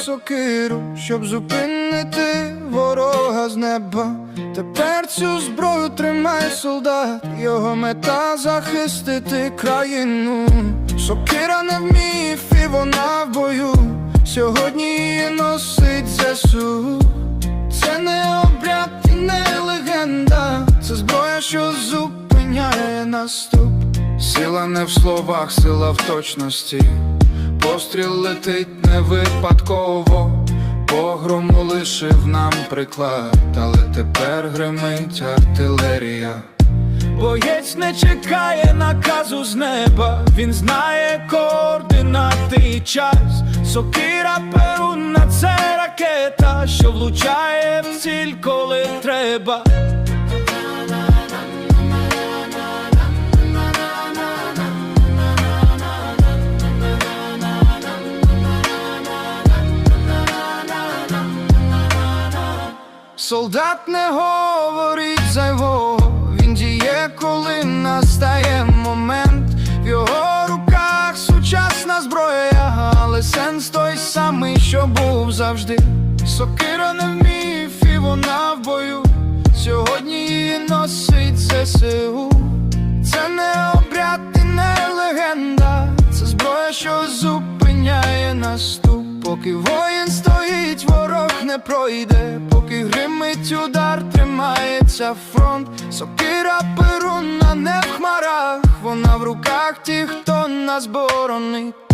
сокиру, щоб зупинити ворога з неба. Тепер цю зброю тримає солдат, його мета захистити країну. Сокира не в міфі, вона в бою. Сьогодні її носить ЗСУ. Це не обряд і не легенда, це зброя, що зупиняє наступ. Сила не в словах, сила в точності. Постріл летить не випадково, погрому лишив нам приклад, але тепер гримить артилерія. Боєць не чекає наказу з неба, він знає координати і час. Сокира перуна це ракета, що влучає в ціль, коли треба. Солдат не говорить зайвого, він діє, коли настає момент. В його руках сучасна зброя, але сенс той самий, що був завжди. Сокира не в міфі, вона в бою. Сьогодні її носить ЗСУ. Це не обряд і не легенда, це зброя, що зупиняє наступ. Поки воїн стоїть, ворог не пройде, поки гримить удар, тримається фронт. Сокира перуна не в хмарах, вона в руках тих, хто нас боронить.